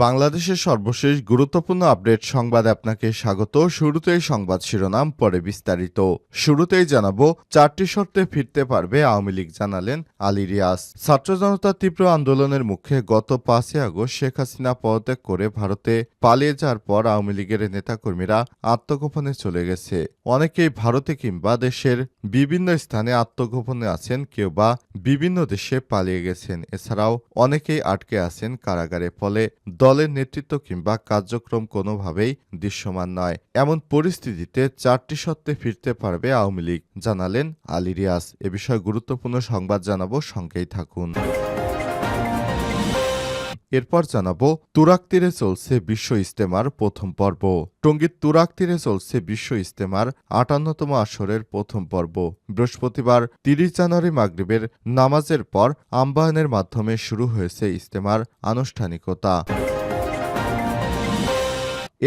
বাংলাদেশের সর্বশেষ গুরুত্বপূর্ণ আপডেট সংবাদ আপনাকে স্বাগত। শুরুতেই সংবাদ শিরোনাম, পরে বিস্তারিত। শুরুতেই জানাব, চারটি শর্তে ফিরতে পারবে আওয়ামী লীগ, জানালেন আলী রিয়াজ। ছাত্র জনতার তীব্র আন্দোলনের মুখে গত পাঁচই আগস্ট শেখ হাসিনা পদত্যাগ করে ভারতে পালিয়ে যাওয়ার পর আওয়ামী লীগের নেতাকর্মীরা আত্মগোপনে চলে গেছে। অনেকেই ভারতে কিংবা দেশের বিভিন্ন স্থানে আত্মগোপনে আছেন, কেউ বা বিভিন্ন দেশে পালিয়ে গেছেন। এছাড়াও অনেকেই আটকে আছেন কারাগারে। ফলে দলের নেতৃত্ব কিংবা কার্যক্রম কোনোভাবেই দৃশ্যমান নয়। এমন পরিস্থিতিতে চারটি সত্ত্বে ফিরতে পারবে আওয়ামী লীগ, জানালেন আলী রিয়াজ। এ বিষয়ে গুরুত্বপূর্ণ সংবাদ জানাব, সঙ্গেই থাকুন। এরপর জানাব তুরাক তীরে চলছে বিশ্ব ইস্তেমার প্রথম পর্ব। টঙ্গীর তুরাক তীরে চলছে বিশ্ব ইস্তেমার আটান্নতম আসরের প্রথম পর্ব। বৃহস্পতিবার তিরিশ জানুয়ারি মাগরিবের নামাজের পর আম্বায়নের মাধ্যমে শুরু হয়েছে ইস্তেমার আনুষ্ঠানিকতা।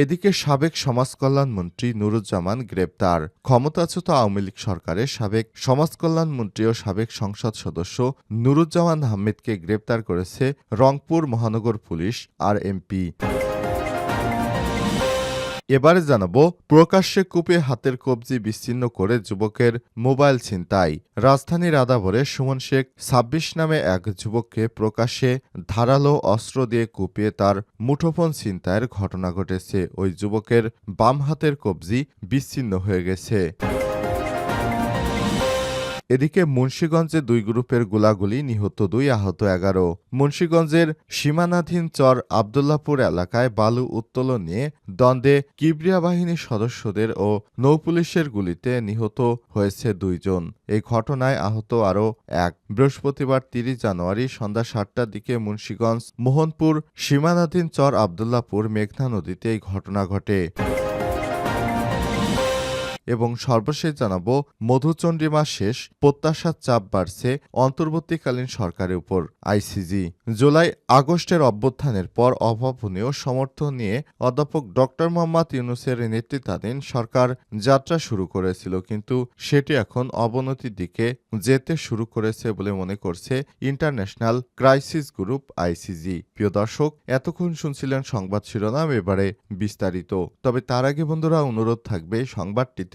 এদিকে সাবেক সমাজকল্যাণমন্ত্রী নুরুজ্জামান গ্রেপ্তার। ক্ষমতাচ্যুত আওয়ামী লীগ সরকারের সাবেক সমাজকল্যাণমন্ত্রী ও সাবেক সংসদ সদস্য নুরুজ্জামান আহমেদকে গ্রেপ্তার করেছে রংপুর মহানগর পুলিশ, আর এমপি এবারে জানাব, প্রকাশ্যে কূপে হাতের কবজি বিচ্ছিন্ন করে যুবকের মোবাইল ছিনতাই। রাজধানী রাধাভরে সুমন শেখ ছাব্বিশ নামে এক যুবককে প্রকাশ্যে ধারালো অস্ত্র দিয়ে কুপিয়ে তার মুঠোফোন ছিনতাইয়ের ঘটনা ঘটেছে। ওই যুবকের বাম হাতের কবজি বিচ্ছিন্ন হয়ে গেছে। এদিকে মুন্সীগঞ্জে দুই গ্রুপের গোলাগুলি নিহত দুই আহত এগারো। মুন্সীগঞ্জের সীমানাধীন চর আবদুল্লাপুর এলাকায় বালু উত্তোলন নিয়ে দ্বন্দ্বে কিবরিয়া বাহিনীর সদস্যদের ও নৌপুলিশের গুলিতে নিহত হয়েছে দুইজন। এই ঘটনায় আহত আরও এক। বৃহস্পতিবার তিরিশ জানুয়ারি সন্ধ্যা সাতটার দিকে মুন্সীগঞ্জ মোহনপুর সীমানাধীন চর আবদুল্লাপুর মেঘনা নদীতে এই ঘটনা ঘটে। এবং সর্বশেষ জানাব, মধুচন্দ্রিমা শেষ প্রত্যাশার চাপ বাড়ছে অন্তর্বর্তীকালীন সরকারের উপর। আইসিজি জুলাই, আগস্টের অভ্যুত্থানের পর অভাবনীয় সমর্থন নিয়ে অধ্যাপক ডক্টর মোহাম্মদ ইউনুসের নেতৃত্বাধীন সরকার যাত্রা শুরু করেছিল, কিন্তু সেটি এখন অবনতির দিকে যেতে শুরু করেছে বলে মনে করছে ইন্টারন্যাশনাল ক্রাইসিস গ্রুপ আইসিজি প্রিয় দর্শক, এতক্ষণ শুনছিলেন সংবাদ শিরোনাম, এবারে বিস্তারিত। তবে তার আগে বন্ধুরা, অনুরোধ থাকবে সংবাদটিতে।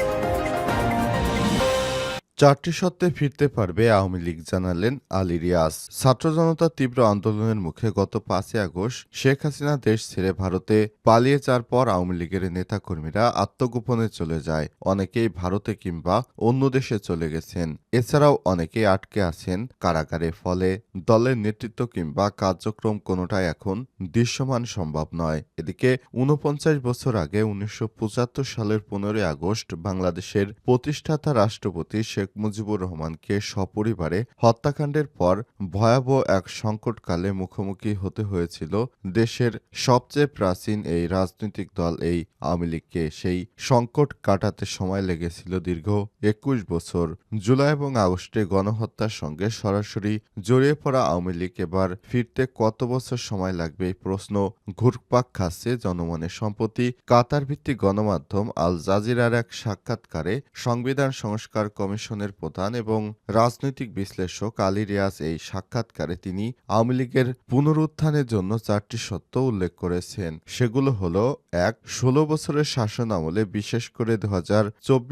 চারটি সত্ত্বে ফিরতে পারবে আওয়ামী লীগ, জানালেন আলী রিয়াজ। ছাত্র জনতার তীব্র আন্দোলনের মুখে গত পাঁচই আগস্ট শেখ হাসিনা দেশ ছেড়ে ভারতে পালিয়ে যাওয়ার পর আওয়ামী লীগের নেতাকর্মীরা আত্মগোপনে চলে যায়। অনেকেই ভারতে কিংবা অন্য দেশে চলে গেছেন। এছাড়াও অনেকেই আটকে আছেন কারাগারে, ফলে দলের নেতৃত্ব কিংবা কার্যক্রম কোনোটাই এখন দৃশ্যমান সম্ভব নয়। এদিকে ঊনপঞ্চাশ বছর আগে উনিশশো পঁচাত্তর সালের পনেরোই আগস্ট বাংলাদেশের প্রতিষ্ঠাতা রাষ্ট্রপতি শেখ মুজিবুর রহমানকে সপরিবারে হত্যাকাণ্ডের পর ভয়াবহ এক সংকটকালে মুখোমুখি হতে হয়েছিল দেশের সবচেয়ে প্রাচীন এই রাজনৈতিক দল এই আওয়ামী লীগকে। সেই সংকট কাটাতে সময় লেগেছিল দীর্ঘ একুশ বছর। জুলাই এবং আগস্টে গণহত্যার সঙ্গে সরাসরি জড়িয়ে পড়া আওয়ামী লীগ এবার ফিরতে কত বছর সময় লাগবে এই প্রশ্ন ঘুরপাক খাচ্ছে জনমনে সম্প্রতি। কাতার ভিত্তিক গণমাধ্যম আল জাজিরার এক সাক্ষাৎকারে সংবিধান সংস্কার কমিশনের প্রধান এবং রাজনৈতিক বিশ্লেষক আলী রিয়াজ এই সাক্ষাৎকারে তিনি আওয়ামী লীগের পুনরুত্থানের জন্য চারটি সত্য উল্লেখ করেছেন। সেগুলো হলো, এক, ষোলো বছরের শাসন আমলে বিশেষ করে দু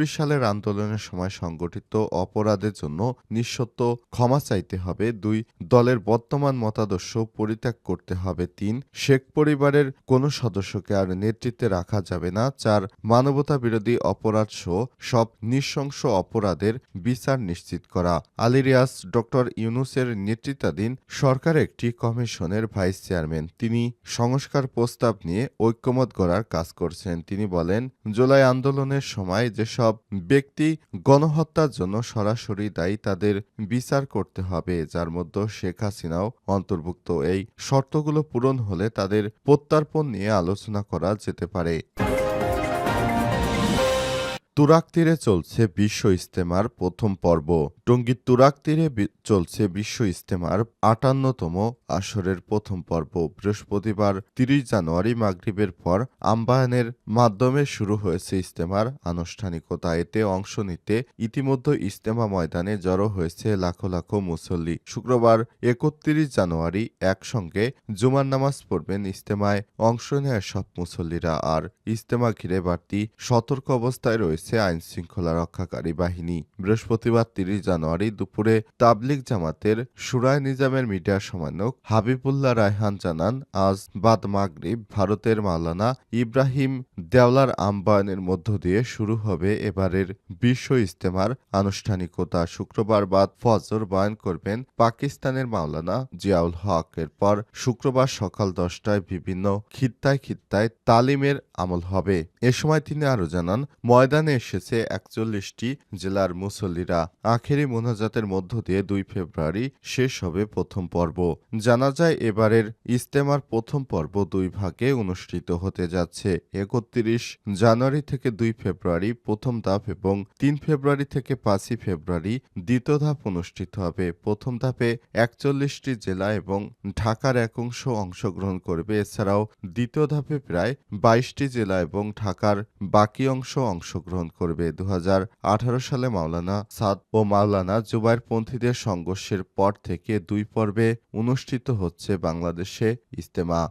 সালের আন্দোলনের সময় সংগঠিত অপরাধের জন্য নিঃসত্ব ক্ষমা চাইতে হবে। দুই, দলের বর্তমান মতাদর্শ পরিত্যাগ করতে হবে। তিন, শেখ পরিবারের কোনো সদস্যকে আর নেতৃত্বে রাখা যাবে না। চার মানবতা বিরোধী অপরাধ সহ সব নৃশংস অপরাধের বিচার নিশ্চিত করা। আলী রিয়াজ ডক্টর ইউনুসের নেতৃত্বাধীন সরকার একটি কমিশনের ভাইস চেয়ারম্যান। তিনি সংস্কার প্রস্তাব নিয়ে ঐক্যমত গড়ার কাজ করছেন। তিনি বলেন, জুলাই আন্দোলনের সময় যেসব ব্যক্তি গণহত্যার জন্য সরাসরি দায়ী, তাদের বিচার করতে হবে, যার মধ্যে শেখ হাসিনাও অন্তর্ভুক্ত। এই শর্তগুলো পূরণ হলে তাদের প্রত্যার্পণ নিয়ে আলোচনা করা যেতে পারে। তুরাক তীরে চলছে বিশ্ব ইস্তেমার প্রথম পর্ব। টঙ্গীর তুরাক তীরে চলছে বিশ্ব ইস্তেমার আটান্নতম আসরের প্রথম পর্ব। বৃহস্পতিবার তিরিশ জানুয়ারি মাগরিবের পর আম্বায়নের মাধ্যমে শুরু হয়েছে ইস্তেমার আনুষ্ঠানিকতা। এতে অংশ নিতে ইতিমধ্যে ইস্তেমা ময়দানে জড়ো হয়েছে লাখো লাখো মুসল্লি। শুক্রবার একত্রিশ জানুয়ারি একসঙ্গে জুমার নামাজ পড়বেন ইস্তেমায় অংশ নেয় সব মুসল্লিরা। আর ইস্তেমা ঘিরে বাড়তি সতর্ক অবস্থায় রয়েছে আইন শৃঙ্খলা রক্ষাকারী বাহিনী। বৃহস্পতিবার তিরিশ জানুয়ারি দুপুরে তাবলিগ জামাতের সুরায় নিজামের মিডিয়া সমন্বয়ক হাবিবুল্লাহ রায়হান জানান, আজ বাদ মাগরিব ভারতের মাওলানা ইব্রাহিম দেওলার আম্বায়নের মধ্য দিয়ে শুরু হবে এবারের বিশ্ব ইস্তেমার আনুষ্ঠানিকতা। শুক্রবার বাদ ফজর বয়ান করবেন পাকিস্তানের মাওলানা জিয়াউল হক। এরপর শুক্রবার সকাল দশটায় বিভিন্ন খিত্তায় খিত্তায় তালিমের আমল হবে। এ সময় তিনি আরও জানান, ময়দানে এসেছে একচল্লিশটি জেলার মুসল্লিরা। আখেরি মোনাজাতের মধ্য দিয়ে দুই ফেব্রুয়ারি শেষ হবে প্রথম পর্ব। জানা যায়, এবারের ইস্তেমার প্রথম পর্ব দুই ভাগে অনুষ্ঠিত হতে যাচ্ছে। একত্রিশ জানুয়ারি থেকে দুই ফেব্রুয়ারি প্রথম ধাপ এবং তিন ফেব্রুয়ারি থেকে পাঁচই ফেব্রুয়ারি দ্বিতীয় ধাপ অনুষ্ঠিত হবে। প্রথম ধাপে একচল্লিশটি জেলা এবং ঢাকার এক অংশ অংশগ্রহণ করবে। এছাড়াও দ্বিতীয় ধাপে প্রায় বাইশটি জেলা এবং ঢাকার বাকি অংশ অংশগ্রহণ করবে। দু হাজার আঠারো সালে মাওলানা সাদ ও মাওলানা জুবাইর পন্থীদের সংঘর্ষের পর থেকে দুই পর্বে অনুষ্ঠিত হচ্ছে বাংলাদেশে ইজতেমা।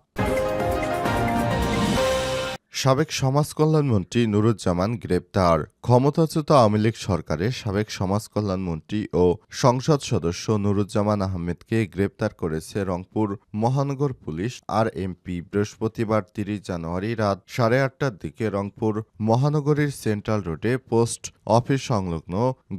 সাবেক সমাজ কল্যাণমন্ত্রী নুরুজ্জামান গ্রেপ্তার। ক্ষমতাচ্যুত আওয়ামী লীগ সরকারের সাবেক সমাজ কল্যাণমন্ত্রী ও সংসদ সদস্য নুরুজ্জামান আহমেদকে গ্রেপ্তার করেছে রংপুর মহানগর পুলিশ আর এমপি বৃহস্পতিবার তিরিশ জানুয়ারি রাত সাড়ে আটটার দিকে রংপুর মহানগরীর সেন্ট্রাল রোডে পোস্ট অফিস সংলগ্ন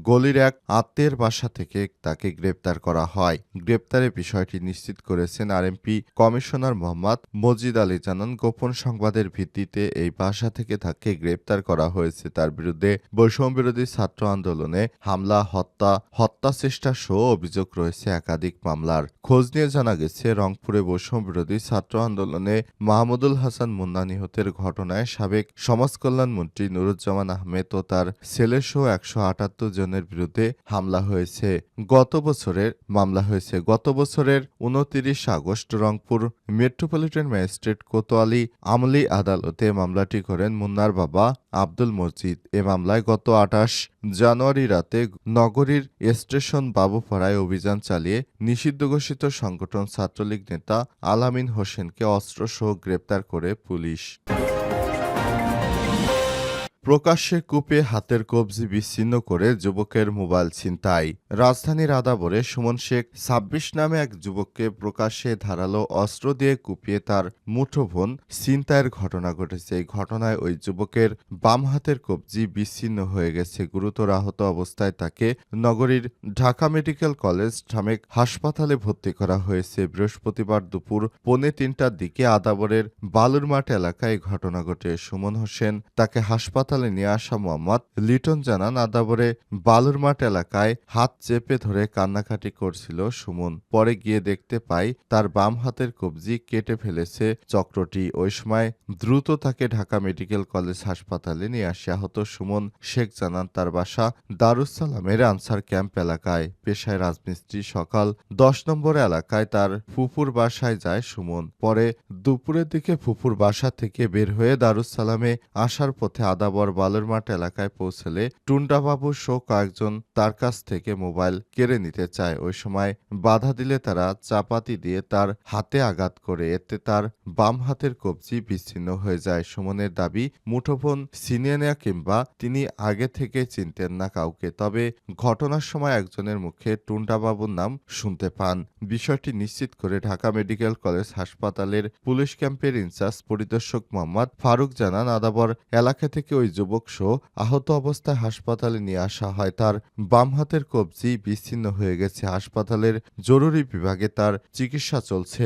গলির এক আত্মীয়ের বাসা থেকে তাকে গ্রেপ্তার করা হয়। গ্রেপ্তারের বিষয়টি নিশ্চিত করেছেন R MP commissioner Mohammad Majid Ali জানান, গোপন সংবাদের ভিত্তিতে এই বাসা থেকে তাকে গ্রেপ্তার করা হয়েছে। তার বিরুদ্ধে বৈষম্য বিরোধী ছাত্র আন্দোলনে হামলা, হত্যা হত্যা চেষ্টা সহ অভিযোগ রয়েছে একাধিক মামলার। খোঁজ নিয়ে জানা গেছে, রংপুরে বৈষম্য বিরোধী ছাত্র আন্দোলনে মাহমুদুল হাসান মুন্না নিহতের ঘটনায় সাবেক সমাজ কল্যাণমন্ত্রী নুরুজ্জামান আহমেদ ও তার ছেলেসহ একশো আটাত্তর জনের বিরুদ্ধে হামলা হয়েছে। গত বছরের মামলা হয়েছে। গত বছরের উনতিরিশ August Rangpur metropolitan magistrate Kotwali আমলি আদালতে মামলাটি করেন মুন্নার বাবা আব্দুল মজিদ। এ মামলায় গত আঠাশ জানুয়ারি রাতে নগরীর স্টেশন বাবুপাড়ায় অভিযান চালিয়ে নিষিদ্ধ ঘোষিত সংগঠন ছাত্রলীগ নেতা আলামিন হোসেনকে অস্ত্রসহ গ্রেপ্তার করে পুলিশ। প্রকাশ্যে কূপে হাতের কবজি বিচ্ছিন্ন করে যুবকের মোবাইল ছিনতাই। রাজধানীর আদাবরে সুমন শেখ ছাব্বিশ নামে এক যুবককে প্রকাশ্যে ধারালো অস্ত্র দিয়ে কুপিয়ে তার মুঠোফোন ছিনতাইয়ের ঘটনা ঘটেছে। এই ঘটনায় ওই যুবকের বাম হাতের কবজি বিচ্ছিন্ন হয়ে গেছে। গুরুতর আহত অবস্থায় তাকে নগরীর ঢাকা মেডিকেল কলেজ ঢামেক হাসপাতালে ভর্তি করা হয়েছে। বৃহস্পতিবার দুপুর পৌনে তিনটার দিকে আদাবরের বালুরমাঠ এলাকায় ঘটনা ঘটে। সুমন হোসেন তাকে হাসপাতালে নিয়ে আসা মোহাম্মদ লিটন জানান আদাবরে বালুরমাঠ এলাকায় হাত চেপে ধরে কান্নাকাটি করছিল সুমন। পরে গিয়ে দেখতে পাই তার বাম হাতের কবজি কেটে ফেলেছে চক্রটি। ওই সময় দ্রুত তাকে ঢাকা মেডিকেল কলেজ হাসপাতালে নিয়ে আসে আহত সুমন শেখ জানান তার বাসা দারুসালামের আনসার ক্যাম্প এলাকায়। পেশায় রাজমিস্ত্রি সকাল দশ নম্বর এলাকায় তার ফুপুর বাসায় যায় সুমন। পরে দুপুরের দিকে ফুপুর বাসা থেকে বের হয়ে দারুসালামে আসার পথে আদাবর বালুরমাঠ এলাকায় পৌঁছলে টুন্ডাবাবু সহ কয়েকজন তার কাছ থেকে মোবাইল কেড়ে নিতে চায়। ওই সময় বাধা দিলে তারা চাপাতি দিয়ে তার হাতে আঘাত করে। এতে তার বাম হাতের কবজি বিচ্ছিন্ন হয়ে যায়। সুমনের দাবি, মুঠোফোন ছিনিয়ে নেয়া কিংবা তিনি আগে থেকে চিনতেন না কাউকে। তবে ঘটনার সময় একজনের মুখে টুন্ডাবাবুর নাম শুনতে পান। বিষয়টি নিশ্চিত করে ঢাকা মেডিকেল কলেজ হাসপাতালের পুলিশ ক্যাম্পের ইনচার্জ পরিদর্শক মোহাম্মদ ফারুক জানান, আদাবর এলাকা থেকে ওই যুবক সহ আহত অবস্থায় হাসপাতালে নিয়ে আসা হয় তার বাম হাতের কবজি বিচ্ছিন্ন হয়ে গেছে হাসপাতালের জরুরি বিভাগে তার চিকিৎসা চলছে